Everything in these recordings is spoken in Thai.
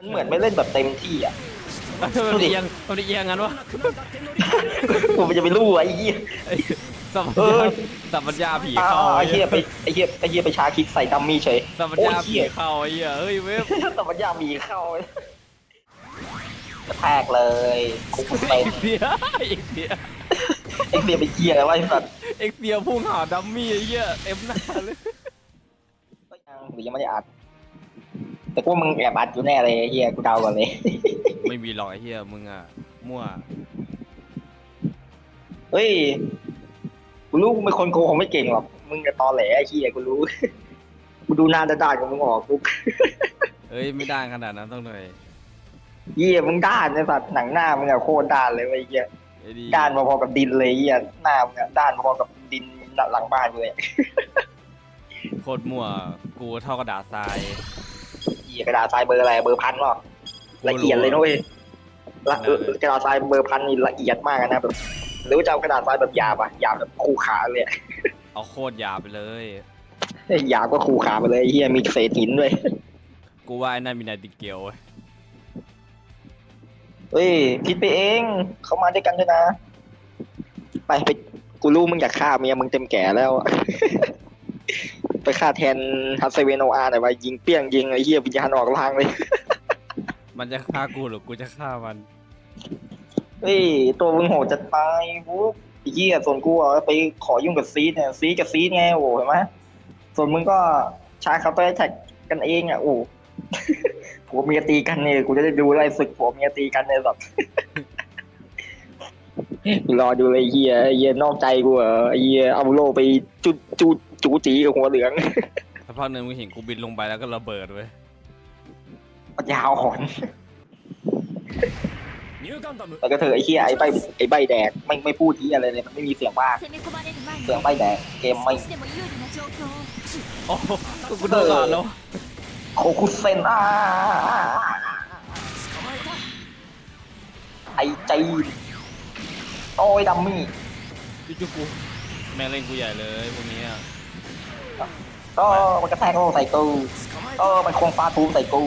มันเหมือนไม่เล่นแบบเต็มที่อะ มันเอียงมันเอียงงั้นวะกูมันจะไปรู้ไอ้เหี้ยไอ้สัมปัญเอ้ญายสัมปัญญาผีอ้าเข้าวไอ้เหี้ยไปไอ้เหี้ยไอ้เหี้ยไปชาคลิกใส่ดัมมี่เฉยสัมปัญโอ้ยญาผีเหี้ยเข้าไอ้เหี้ยเฮ้ยเว็บแต่มันยามีเข้ากระแทกเลยคุกเป็เอ็นกเซียเอ็กเซียไอ้เสียไปเหี้ยอะไรไอ้สัตว์เอ็กเซียพุ่งหาดัมมี่ไอ้เหี้ยเต็มหน้าเลยยังหรือยังไม่ได้อัด แต่กูว่ามึงแอบอัดอยู่แน่เลยไอ้เหี้ยกูเดาก่อนเลย ไม่มีหรอกไอ้เหี้ยมึงอะมั่วเฮ้ย กูรู้กูเป็นคนโกหกไม่เก่งหรอก มึงกับตอแหลไอ้เหี้ยกูรู้ กูดูหน้าด้านๆของมึงออกกูเอ้ยไม่ได้ขนาดนั้นต้องเลยเหี้ยมึงด้านไอ้สัตว์หนังหน้ามึงอะโคตรด้านเลยไอ้เหี้ยไอ้ดีด้านพอๆกับดินเลยไอ้เหี้ยหน้ามึงอะด้านพอๆกับดินหลังบ้านเลย โคตรมั่วกูเท่ากระดาษทราย เหี้ยกระดาษทรายเบอร์อะไรเบอร์พันหรอละเอียดเลยนะเว้ยละเออกระดาษทรายเบอร์พันนี่ละเอียดมากนะแบบหรือว่าจะเอากระดาษทรายแบบหยาบอะหยาบแบบคู่ขาเลยอะเอาโคตรหยาบไปเลยหยาบก็คู่ขาไปเลยไอ้เฮียมีเศษหินด้วยกูว่าไอ้นั่นมีนายติดเกลียวเว้ยเฮ้ยคิดไปเองเขามาด้วยกันด้วยนะ ไปไปกูรู้มึงอยากฆ่าเมียมึงเต็มแก่แล้วอะ ไปฆ่าแทนฮัตเซเวนโออาร์หน่อยว่ายิงเปี้ยงยิงไอ้เหี้ยวิญญาณออกล่างเลย มันจะฆ่ากูหรือกูจะฆ่ามัน เฮ้ยตัวมึงโหดจะตายปุ๊บไอ้เหี้ยส่วนกูอะไปขอยุ่งกับซีดเนี่ยซีดกับซีดไงโอ้เห็นไหมส่วนมึงก็ใช้คาเตอร์แท็กกันเองอะโอ้ผัวเมียตีกันเนี่ยกูจะได้ดูอะไรศึกผัวเมียตีกันเนี่ยแบบรอดูเลยไอ้เฮียไอ้เฮียนอกใจกูเหรอไอ้เฮียเอาโลไปจุจู จูจีกับหัวเหลืองสักพักหนึ่งมึงเห็นกูบินลงไปแล้วก็ระเบิดเว้ยยาวหอนแล้วก็เธอไอ้เหี้ยไอ้ใบไอ้ใบแดกไม่ไม่พูดที่อะไรเลยมันไม่มีเสียงว่าเสียงใบแดกเกมไม่โอ้กูโดนหลอนแล้วโคคุเซนอ่าไอ้ใจโอ้ยดัมมี่จุ๊กูแม่เล่นกูใหญ่เลยพวกนี้อะ ก็มันกระแทกโลกใส่กูก็มันควงฟ้าทูมใส่กู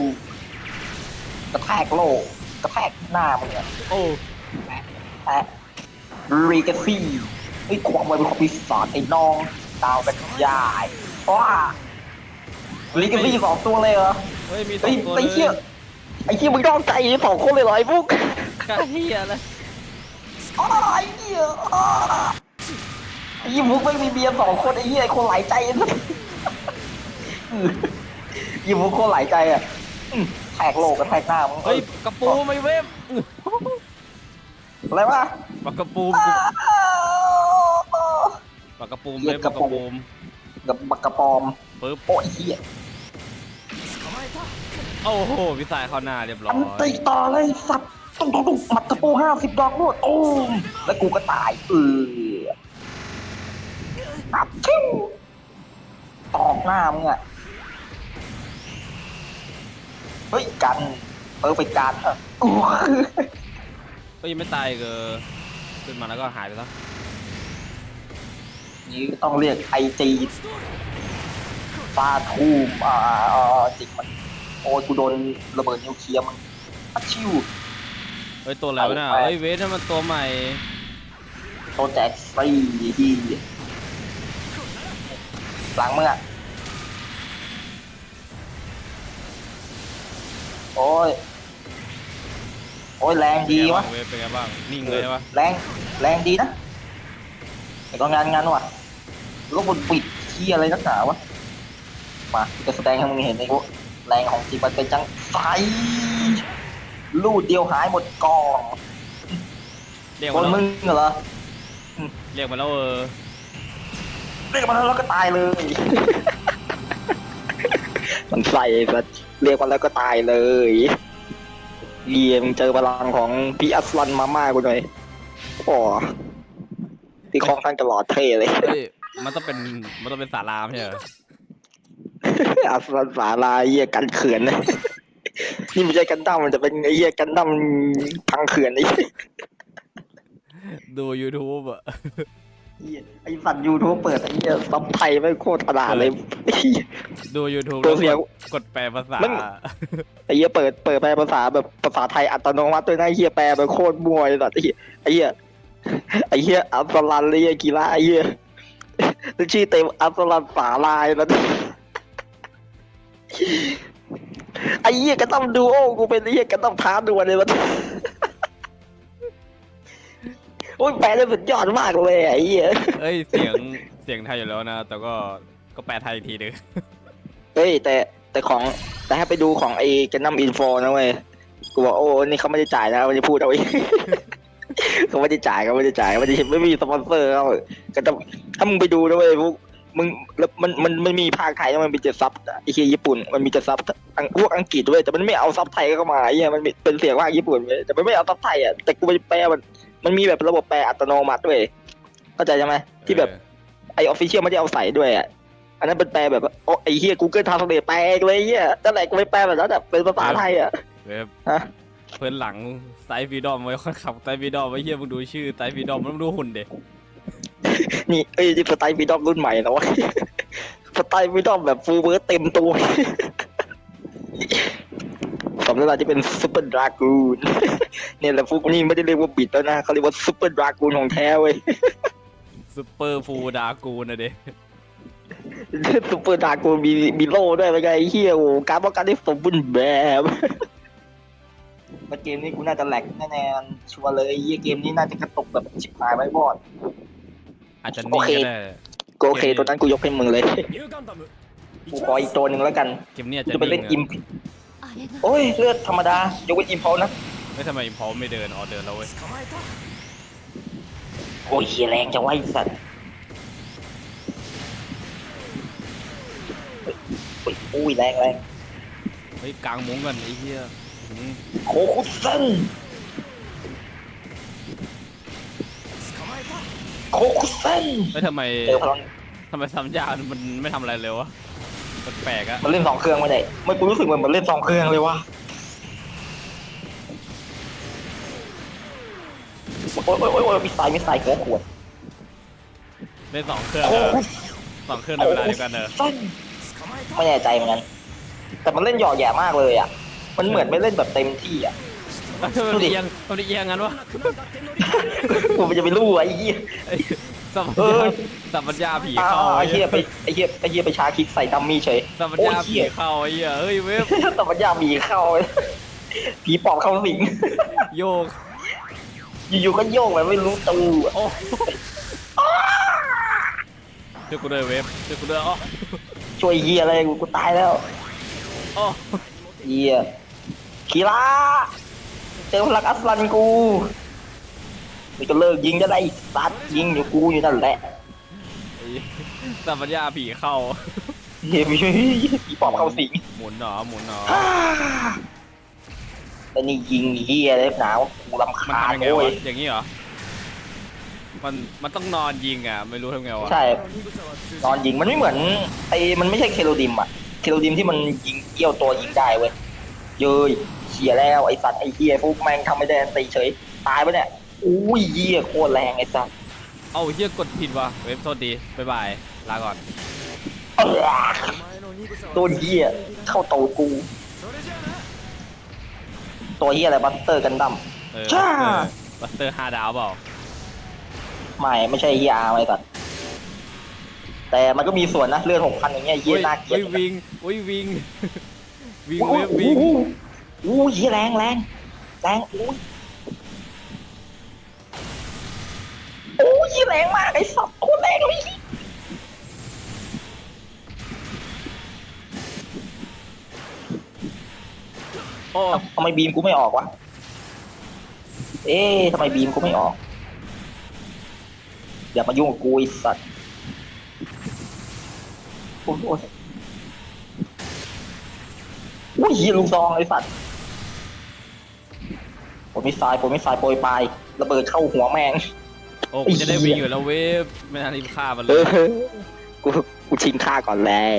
กระแทกโลกกระแทกหน้ามึงเนี่ยโอ้แอะรีกาซี่ไอ้ยความไวเป็นของปีศาจไอ้น้องดาวกันยายว้ารีกาซี่สองตัวเลยเหรอเฮ้ยมีสอเฮ้ยงตัวไอ้เลเชี่ยยไอ้เชี่ยมึงต้องใจสองคนเลยเหรอไอ้พวกกะเฮียเลยอ้าวไอ้เหี้ยอ้าวไอ้เหี้ยมุกไม่มีเบียร์สองคนไอ้เหี้ยไอ้คนหลายใจนะ ยี่มุกคนหลายใจอะอืมแทกโลกกับแทกหน้ามึงเฮ้ยกระปูไม่เว็บอะไรวะปากกระปูกูปากกระปูเว็บปากกระปูกับบักกระปอมปึ๊บโอ้ยเหี้ยโอ้โหพิสายเข้าหน้าเรียบร้ออัยนตีต่อเลยสัตว์ต้องต้องต้องหมัดตะปูห้าสิบดอกรวดโอ้มแล้วกูก็ตายเอออับชิวตอกหน้ามึงอะ ฮ้ยกันเออไปกันเถอะอู้ก็ยังไม่ตายเกอขึ้นมาแล้วก็หายไปแล้วนี่ก็ต้องเรียกไอจีฟาทูมอ่าอ่าจิกมันโอ้ยกูโดนระเบิดนิวเคลียร์มันอัดชิวเฮ้ยตัวอะไรวะน่ะไปไปเฮ้ยเวทนั่นมันตัวใหม่โดนแจกฟรีดีหลังมึงอะ โอ้ย โอ้ยแรงดีวะเวทเป็นไงบ้าง นิ่งเลยวะแรงแรงดีนะแต่ก็งานงานว่ะแล้วบนปิดที่อะไรนักหนาวะมาจะแสดงให้มึงเห็นไอ้พวกแรงของจริงมันเป็นจังไฟลูดเดียวหายหมดกองเรียกคมานแล้วมึงเหรอเรียกมาแล้วเออเรียกมาแล้วก็ตายเลย มันใส่สัสเรียกมาแล้วก็ตายเลยเยียมงเจอพลังของพี่อัสลันมาม่ากูหน่อยโอ้ที่คล้องท่านตลอดเท่เลย เฮ้ยมันต้องเป็นมันต้องเป็นสารามใช่เหรออัสลันสาลาเยี่ยกันเขื่อนนะนี่ไม่ใช่กันดั้มมันจะเป็นไอ้เยี่ยกันดั้มพังเขื่อนไอ้ดู YouTube อะเหี้ยไอ้สัตว์ยูทูบเปิดไอ้เหี้ยซับไทยไม่โคตรขนาดเลย ดู YouTube ตัวเสียงกดแปลภาษา มัน ไอ้เหี้ยเปิดเปิดแปลภาษาแบบภาษาไทยอัตโนมัติด้วยนะไอ้เหี้ยแปลแบบโคตรมั่วเลยสัตว์ไอ้เหี้ยไอ้เหี้ยไอ้เหี้ยอัลสลันเลยไอ้กีฬาไอ้เหี้ยชื่อเต็มอัลสลันสาลายนะไอ้เหี้ยก็ต้องดูโอ้กูเป็นไอ้เหี้ยก็ต้องท้าดวลเลยมันโอ้ยแปลได้สุดยอดมากเลยไอ้เหี้ย เอ้ยเสียงเสียงไทยอยู่แล้วนะ แต่ก็ ก็แปลไทยอีกทีนึงเฮ้ยแต่แต่ของแต่ให้ไปดูของไอ้แกนัมอินโฟนะเว้ยกูบอกโอ้นี่เขาไม่ได้จ่ายนะมันจะพูดเอาเองเขาไม่ได้จ่ายเขาไม่ได้จ่ายไม่ได้ไม่มีสปอนเซอร์เขาก็ต้องถ้ามึงไปดูนะเว้ยพวกมึงแล้วมันมันมันมีภาคไทยแล้วมันมีเจ็ดซับไอ้เหี้ยญี่ปุ่นมันมีเจ็ดซับอังพวกอังกฤษด้วยแต่มันไม่เอาซับไทยเข้ามาไอ้เหี้ยมันมีเป็นเสียงภาคญี่ปุ่นเว้ยแต่มันไม่เอาซับไทยอะแต่กูไปแปลมันมันมีแบบระบบแปลอัตโนมัติด้วยเข้าใจใช่ไหมที่แบบไอออฟฟิเชียลไม่ได้เอาใส่ด้วยอะ อันนั้นเป็นแปลแบบว่าโอ้ไอเฮีย Google Translate แปลเองเลยเฮียตั้งแต่กูไปแปลแบบนั้นอะเป็นภาษาไทยอะ เว็บฮะ เพื่อนหลังไซฟีดอมไว้คนขับไซฟีดอมไว้เฮียมึงดูชื่อไซฟีดอมมันดูหุ่นเด็นี่เอ้ยนี่สไตล์วีดอมรุ่นใหม่นะเวะสไตล์วีดอมแบบฟูลเวอร์เต็มตัวสมแล้วที่เป็นซูเปอร์ดรากูนเนี่ยแหละฟุกนี่ไม่ได้เรียกว่าบิดแล้วนะเขาเรียกว่าซูเปอร์ดรากูนของแท้เว้ย ซูเปอร์ฟูดากูนะเด็ ซุปเปอร์ดากูมีมีโล่ด้วยเป็นไงไอ้เฮียโอ้การป้องกันได้สมบูรณ์แบบเกมนี้กูน่าจะแหลกแน่แน่ชัวร์เลยเฮียเกมนี้น่าจะกระตุกแบบชิบหายไว้บอด อาจจะนิ่งก็โอเคตัวนั้นกูยกให้มึงเลย กูขออีกตัวหนึ่งแล้วกันเกมนี้จะจะไปเล่นิ่อิมโอ้ยเลือดธรรมดายกเว้นอิมพอนะ ไม่ทำไมอิมพอไม่เดินอ๋อเดินแล้วเว้ยโอ้ยแรงจะไหวไอ้สัตว์ อุ้ยแรงแรงเฮ้ยกลางมุ้งกันไอ้เหี้ยนี่โคคุซังโคคุซังไม่ทำไมทำไมซ้ำยามันไม่ทำอะไรเลยวะมันแปลกอะมันเล่นสองเครื่องไม่ได้ไม่กูรู้สึกเหมือนมันเล่นสองเครื่องเลยวะโอ้ยโอ้ยโอ้ยมีสายมีสายโคขวดเล่นสองเครื่องเลยสองเครื่องในเวลาเดียวกันเนอะ ไม่แน่ใจเหมือนกัน แต่มันเล่นหย่อแย่มากเลยอะ มันเหมือนไม่เล่นแบบเต็มที่อะมันเอียงมันเอียงงั้นวะกูมันจะไปรู้ไอ้เหี้ย ไอ้สัมปัญเอญาอ สัมปัญญาผีอ้าเข้าวไอ้เหี้ยไปไอ้เหี้ยไอ้เหี้ยไปชาคลิกใส่ดัมมี่เฉยสัมปัญโอ้ยญาเหี้ผียเข้าไอ้เหี้ยเฮ้ยเว็บแต่ปัญญามีเข้าผีปอบเข้าสิง โยกอยู่ๆก็โยกแบบไม่รู้ตัวโอ้ช่วยกูด้วยเว็บช่วยกูด้วยอ๋อ ช่วยเหี้ยอะไรกูกูตายแล้วอ๋อเหี้ยคีราเจอพลังอัสลันกูนี่ก็เลิกยิงจะได้สัตว์ยิงอยู่กูอยู่นั่นแหละไอ้สัมปัญญาผีเข้าเหี้ยผีผีปอบเข้าสิงหมุนหนอหมุนหนอแล้วนี่ยิงเฮียเลยหนาวกูรำมันคาญทำยังไงโว้วะยอย่างนี้เหรอ มันมันต้องนอนยิงอะ ไม่รู้ทำไงวะใช่ นอนยิงมันไม่เหมือนไอ้มันไม่ใช่เคโรดิมอะเคโรดิมที่มันยิงเอี้ยวตัวยิงได้เว้ยเย้ยเสียแล้วไอ้สัตว์ไอ้เฮียฟุกแมงทำไม่ได้ตีเฉยตายไปเนี่ยอุ้ยเฮียโคตรแรงไอ้สัตว์เอ้าเฮียกดผิดวะเว็บโทษดีบ๊ายบายลาก่อนตัวเฮียเข้าเตากู ตัวเฮียอะไรบัตเตอร์กันดั้ม เออบัตบัสเตอร์ห้าดาวเปล่า ไม่ไม่ใช่เฮียอาร์ไอ้สัตว์แต่มันก็มีส่วนนะเลือดหกพันอย่างเงี้ยเฮียน่าเกลียดอุ้ยวิงอุ้ยวิงวิงอุ้เว็ยบวิงอุ้ยอุ้ยเฮียแรงแรงแรงอุ้ยโอ้ยแรงมากไอ้สัตว์โคตรแรงเลยโอ้ทำไมบีมกูไม่ออกวะ เอ๊ะทำไมบีมกูไม่ออก อย่ามายุ่งกับกูไอ้สัตว์โอ้โหอุ้ยเหี้ยลูกซองไอ้สัตว์ผมมีสายผมมีสายโปรยปลายระเบิดเข้าหัวแมงโอ้กูจะได้วิงอยู่แล้วเว็บไม่น่ารีบฆ่ามันเลเอย อกูกูชิงค่าก่อนเลย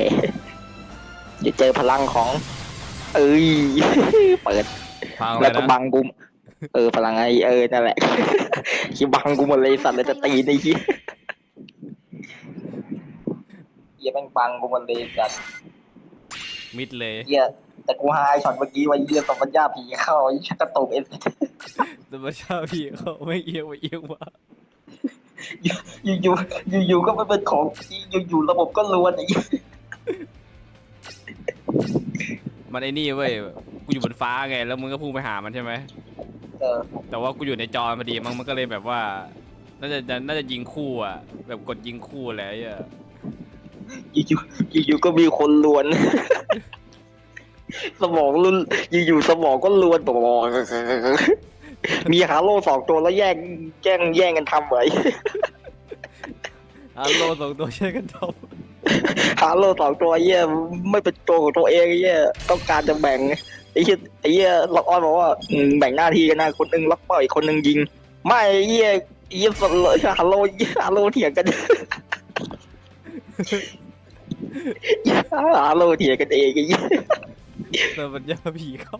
เดี๋ยวเจอพลังของ เอ้ย เปิดฟังเลแล้วยก็นะบังกู เออพลังไอเออนั่นแหละคิดบังกูหมดเลยสัตว์เลยจะตีในที่หี้ยแม่งบังกูมันเลยจัดมิดเลยเหี้ยแต่กูหายช็อตเมื่อกี้ว่าเหี้ยสมบัญญาผีเข้าไอ้ชักกระตุกเอสแต่มาชาพี่เขาไม่เอียงไปเอียงมาอยู่อยู่อยู่อยู่ๆก็ไม่เป็นของอยู่อยู่ๆระบบก็ล้วนไอ้เหี้ยมันไอ้นี่เว้ย กูอยู่บนฟ้าไง แล้วมึงก็พุ่งไปหามันใช่ไหมเออแต่ว่ากูอยู่ในจอพอดีมันมันก็เลยแบบว่า น่าจะน่าจะยิงคู่อะ แบบกดยิงคู่แหละไอ้เหี้ยอยู่อยู่อยู่ๆก็มีคนล้วน สมองรุนอยู่ๆสมองก็ล้วนบอกมีฮาโลสองตัวแล้วแย่งแย่งแย่งกันทำไว้ฮัลโหลสองตัวช่วยกันทฮาโลสองตัวเหี้ยไม่เป็นตัวของตัวเองไอ้เหี้ยต้องการจะแบ่ง ไอ้เหี้ยไอ้เหี้ยล็อกออนบอกว่าอืมแบ่งหน้าที่กันนะคนหนึงล็อกเป้าอีกคนหนึงยิง ไม่ไอ้เหี้ยไอ้เหี้ยสโลฮาโลฮาโลเถียงกันฮาโลเถียงกันเองไอ้เหี้ยำแต่มันยาผีเข้า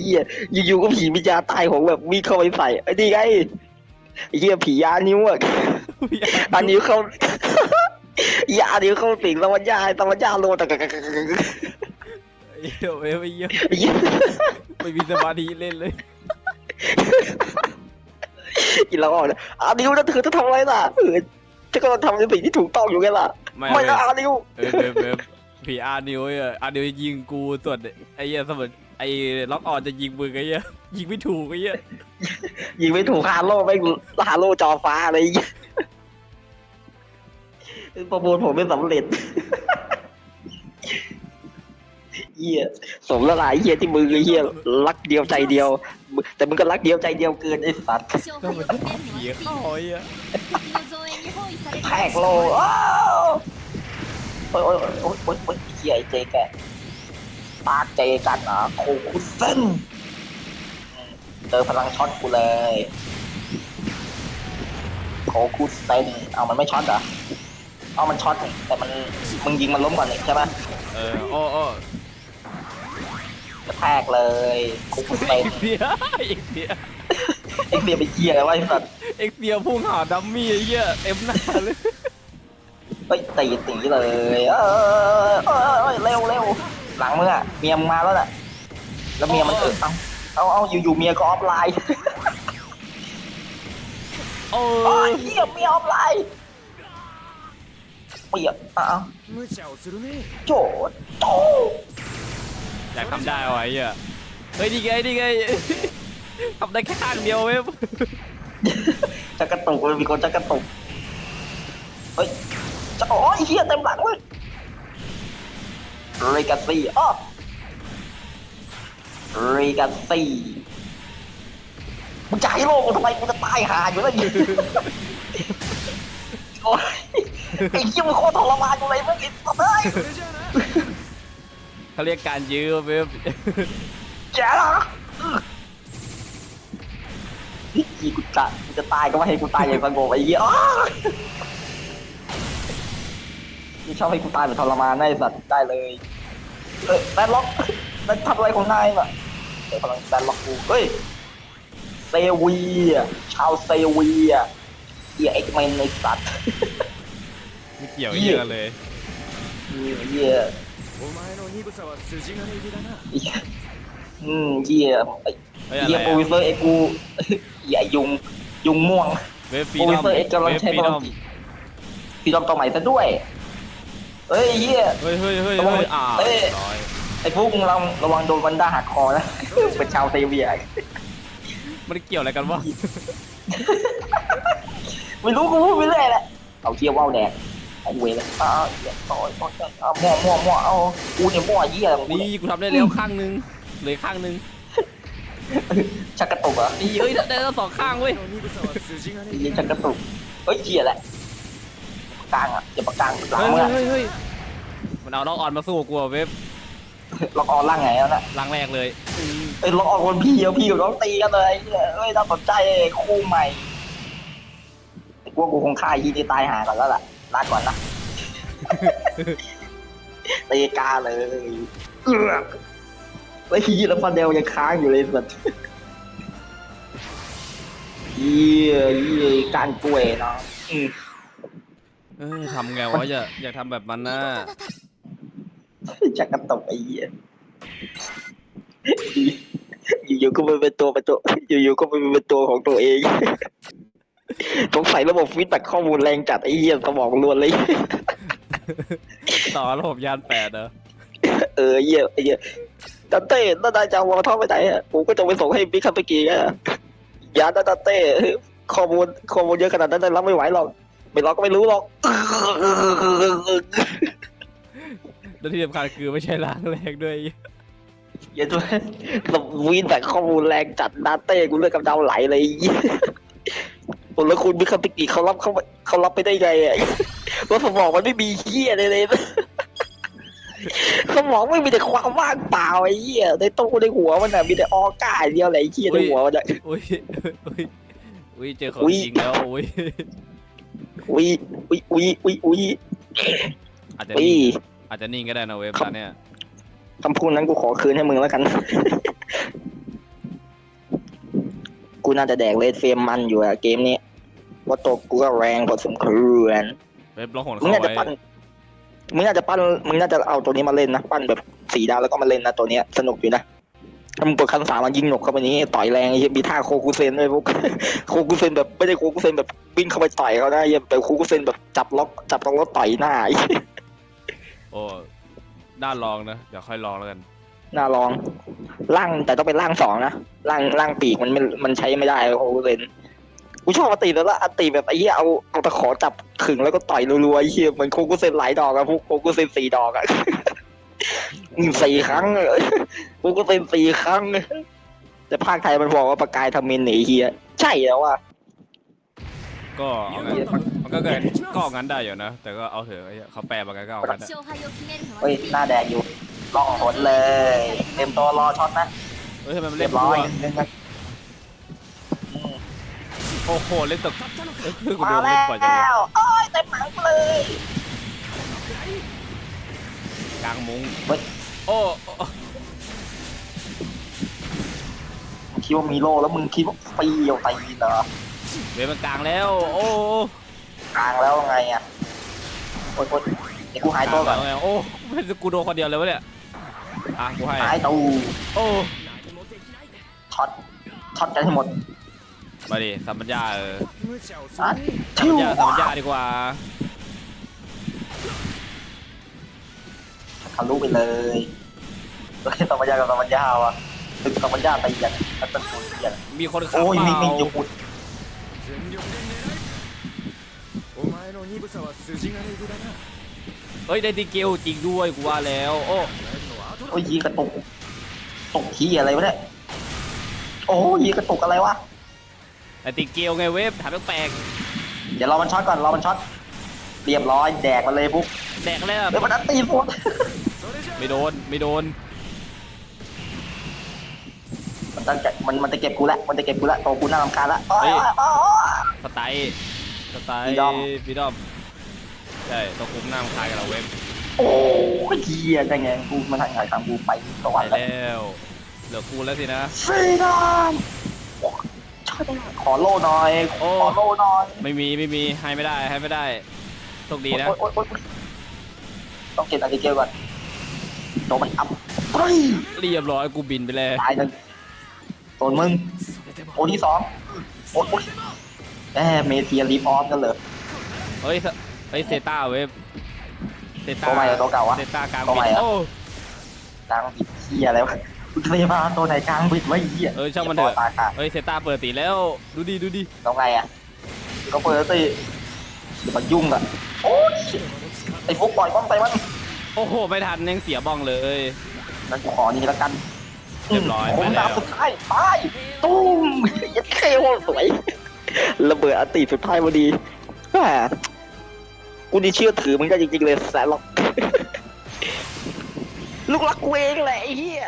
เหี้ยอยู่ๆก็ผีวิญญาณตายของแบบวิ่งเข้าไปใส่ไอ้นี่ไงไอ้เหี้ยผียานิ้วอะอันนิ้วเข้ายานิ้วเข้าสิงสมัญญาสมัญญาโลตะกะกะกะกะกะไอเหี้ยไม่ไม่เยี่ยมไอ้เหี้ยไม่มีสมาธิเล่นเลยกินแล้วอ่อนอานิ้วนะเธอจะทำอะไรล่ะเออจะก็ทำในสิ่งที่ถูกต้องอยู่ไงล่ะ ไม่ไม่ไม่นะอานิ้วเออเบบเบบผีอาร์นิวอะอาร์นิวยิงกูส่วนไอ้เหี้ยสมมติไอ้ล็อกออนจะยิงมึงไอ้เหี้ยยิงไม่ถูกไอ้เหี้ยยิงไม่ถูกฮาโลไม่ฮาโลจอฟ้าอะไรอย่างเงี้ยประมูลผมไม่สำเร็จ เฮียสมละลายเฮียที่มือเฮียรักเดียวใจเดียว แต่มึงก็รักเดียวใจเดียวเกินไอ้สัตว์ก็มันผีเข้อ้อะแพกโลโอ้ยโอ้ยโอ้ยโอ้ยเฮียไเจ๊แกปากเจกันอะโคคุเซนเจอพลังช็อตกูเลยโคคุเซนเอามันไม่ช็อตเหรอเอามันช็อตแต่มันมึงยิงมันล้มก่อนเลยใช่ไหมเอออ้อ กระแทกเลยคุกเต็มเดียเอ็กเดียเอ็กเดียไปเกียร์อะไรสัตว์เอ็กเดียพุ่งหาดัมมี่ไอ้เหี้ยเอ็มหน้าเลยไปตีตีเลยเออเออเร็วเร็วหลังมึงอะเมียมาแล้วน่ะแล้วเมียมันเออเอาเอาเอาอยู่ๆเมียก็ออฟไลน์โอ้ยเหี้ยเมียออฟไลน์เปียกอ้าวโจโจ อยากทำได้วะไอ้เหี้ยเฮ้ยดีไงดีไงทำได้แค่ข้างเดียวเว้ยจะกระตุกเลมีคนจะกระตุกเฮ้ยจะโอ้ยเฮียเต็มหลังเลยเรกาซี่อ๋อรีกัาซี่มึงจะให้โลกกูทำไมมึงจะตายหาอยู่แล้วยืนโอ้ยไอ้เหี้ยมึงโคตรทรมานยู่เลยมึงไอ้สัสเอ้ย เขาเรียกการยื้อเว้ยแจ๋ละยี่กูจะกูจะตายก็ไม่ให้กูตายอย่างสงบไอ้เหี้ยอ้าวนี่ชอบให้กูตายแบบทรมานนะไอ้สัตว์ได้เลย เออแดนล็อกแดนทำอะไรของนายน่ะเดี๋ยวกำลังแดนล็อกกูเฮ้ยเซเวียชาวเซเวียเหี้ยเอ็กเมนในสัตว์ไม่เกี่ยวเหี้ยเลยเหี้ยเหี้ย อืมเยี่ยอ้เยอะเยี่ยโปรวิวเซอร์เอ้กูเหี้ยุงยุงม่วงโปรวิอเซอร์เอ็กกำลังใช้ฟรีบอดอลมพี่ดอมตรงไหนซะด้วย เอ้ยเหี้ย เฮ้ยเฮ้ยเฮ้ยเฮ้ยอ่ไอ้พวกเราระวังโดนวันด้าหักคอนะ เป็นชาวเซเวีย มันเกี่ยวอะไรกันวะไม่รู้กูพูดไปเรื่อยแหละเอาเที่ยว่าวแดง เอาเวลตาเหี้ยต่อยต่อยเอามั่วมั่วมั่วเอากูเนี่ยมัวเหี้ยอะไรขนี่กูทำได้แล้วข้างนึงเลยข้างนึงชักกระตุกเหรอะนี่เฮ้ยได้แล้วสองข้างเว้ยนี่ชักกระตุกเฮ้ยเหี้ยแหละกลางอะอย่าประกางหลังเลยเฮ้ยอมันเอาล็อกออนมาสู้กูอะเว็บล็อกออนล่างไงแล้วน่ะลังแรกเลยเอ้ยล็อกออนคนพี่เดียวพี่กับน้อกตีกันเลยเฮ้ยน่าสนใจคู่ใหม่กูคงฆ่าไอ้เหียนี่ตายหาก่อนแล้วล่ะ ลาก่อนนะ ตีกาเลยเอือกแล้วฮีแล้วฟันเดลยังค้างอยู่เลยสัตว์เยี่ยเยี่ยการกล้วยเนาะอืมเออทำไงวะอย่าอยากทำแบบมันนะจะกระตกไอ้เหี้ยอยู่ๆก็ไปเป็นตัวเป็นตัวอยู่ๆก็ไปเป็นตัวของตัวเอง สงสัยระบบฟีดแบ็กข้อมูลแรงจัดไอ้เหี้ยสมองล้วนเลย ต่อระบบยานแปดเหรอเออเหี้ยไอ้เหี้ยดันเต้ดันนายจะเอาวอลท่อไปไหนอะผมก็จะไปส่งให้บิ๊กคัมเปกีอะยาดันเต้ข้อมูลข้อมูลเยอะขนาดนั้นรับไม่ไหวหรอกไม่รอก็ไม่รู้หรอกแล้วที่สำคัญคือไม่ใช่ล้างแรงด้วยเหี้ยด้วยระบบฟีดแบ็กข้อมูลแรงจัดดันเต้กูเลือกกับดาวไหลเลย ไอ้เหี้ยโอ้แล้วคุณบิ๊กคัมเปกีเขารับเขาเขารับไปได้ไงอะว่าสมองมันไม่มีเหี้ยเลยเลยสมองไม่มีแต่ความว่างเปล่าไอ้เหี้ยในตู้ในหัวมันน่ะมีแต่ออก้าอย่างเดียวแหละไอ้เหี้ยในหัวมันอะอุ้ยอุ้ยอุ้ยเจอของอุ๊ยจริงแล้วอุ้ยอุ้ยอุ้ยอุ้ยอุ้ยอุ้ยอาจจะอุ้ยนิ่งอาจจะนิ่งก็ได้นะเว็บครับตอนเนี้ยคำพูดนั้นกูขอคืนให้มึงแล้วกัน กูน่าจะแดกเลดเฟรมมันอยู่อะเกมนี้ว่าตัวกูก็แรงพอสมควรเว็บลองหนมึงเข้าน่าจะไว้ปั้นมึงน่าจะปั้นมึงน่าจะเอาตัวนี้มาเล่นนะปั้นแบบสีดาวแล้วก็มาเล่นนะตัวเนี้ยสนุกอยู่นะถ้ามึงเปิดคันสามมันยิงหนกเข้าไปนี้ต่อยแรงไอ้เหี้ยมีท่าโคกุเซนด้วยพวก โคกุเซนแบบไม่ได้โคกุเซนแบบวิ่งเข้าไปต่อยเขาได้ยังแบบโคกุเซนแบบจับล็อกจับล็อกแล้วต่อยหน้าไอ้โอ้ด้านลองนะ เดี๋ยวค่อยลองแล้วกันน่าลอง ร่างแต่ต้องเป็นร่างสองนะร่างร่างปีกมันมันใช้ไม่ได้โอเวอเลนกูชอบอติแล้วละอติแบบไอ้เหี้ยเอาเอาตะขอจับขึงแล้วก็ต่อยรัวๆไอ้เหี้ยเหมือนโคกุเซนหลายดอกอะพวกโคกุเซนสี่ดอกอะสี่ครั้งเลยโคกุเซนสี่ครั้งแต่ภาคไทยมันบอกว่าประกายทำมินหนีเฮียใช่แล้วว่ะก็มันก็เกิดก็งั้นได้อยู่นะ แต่ก็เอาเถอะเขาแปลมาก็เอาได้เฮ้ยหน้าแดงอยู่ ลองหนเลย เต็มตัวรอช็อตนะเฮ้ยทำไมมันเรีเล่ยนบร้อยตัวโอ้โหเล่นตกเอ้ยคือกูมาโดนแล้เล่นกว่าจังเลยวโอ้ยเต็มหลังเลยกลางมุ้งเฮ้ยโอ้โอ้คิดว่ามีโล่แล้วมึงคิดว่าปีเดียวตีนเหรอเว็บมันกลางแล้ว โอ้กลางแล้วไงอะโอ๊ยโอ๊ยเดี๋ยวกูหายตัวก่อน กลางแล้วไงโอ้ไม่ใช่กูโดนคนเดียวเลยวะเนี่ย อ่ะกูให้ หายตัว โอ้ ช็อตช็อตกันให้หมด มาดิสัมปัญญาเออ 無茶をす อ่ะ るね สัมปัญญาสัมปัญญาดีกว่า ทะลุไปเลยเฮ้ยตะวันยากับตะวันยาว่ะตึกตะวันยาตีกันแล้วตึกตัวเกียน มีคนขับ โอ้ย เป มี ล่า มีอยู่ปุด 全力で狙いお前の鈍さは筋金入りだな เฮ้ยได้ตีเกลจริงด้วยกูว่าแล้ว โอ้ やるのは後だ โอ้ยยิงกระตุกตกที่อะไรวะเนี่ยโอ้ยยิงกระตุกอะไรวะแต่ติเกลไงเว็ฟถามแปลกเดี๋ยวรอมันช็อตก่อนรอมันช็อตเรียบร้อยแดกมันเลยปุ๊บแดกเลยแล้วมันอัดตีโฟน ไม่โดนไม่โดน มันตั้งใจมันมันจะเก็บกูละมันจะเก็บกูละโตกูน่ารำคาญละอ้อ้ย อ้ออ้อ สไตล์สไตล์ Freedom พี่ดอมใช่ต้องคุ้หน้ามันคายกับเราเว็บ โอ้ยเหี้ยได้ไงกูมาทางไหนทางกูไปสวไรรค์แล้วเหลือกูแล้วสินะ ฟรีดอมชอบได้ขอโล่หน่อยขอโล่หน่อยไม่มีไม่มีให้ไม่ได้ให้ไม่ได้โชคดีนะต้องเก็บอาริเกลก่นโดนมันอัพเรียบร้อยกูบินไปแล้วตายหนึ่งโดนมึงโอที่สองโอ๊ยโอ๊เมเทียรีฟออฟกันเลยเฮ้ยเฮ้ยเซต้าเว้ เซต้าตัวใหม่เหรอตัวเก่าวะเซต้ากลางตัวใหม่บินเหรอโอ้กลางบิดเฮียอะไรวะกูเคยมาตัวไหนกลางบิดไว้เฮียเออช่างมันเถอะ ตายค่ะเฮ้ยเซต้าเปิดตีแล้ว ดูดิดูดิแล้วไงอะก็เปิดสิมันยุ่งอะโอ้ยไอ้ฟุกปล่อยบ้องไปมันโอ้โหไม่ทันยังเสียบ้องเลยงั้นกูขอนี่แล้วกันเรียบร้อยผมไปแล้ว ดาวสุดท้ายตายตุ้มยัดเคโคตรสวยระเบิดอันติสุดท้ายพอดีแหม กูนี่เชื่อถือมึงได้จริงๆเลยแสนหรอก ลูกรักกูเองแหละไอ้เหี้ย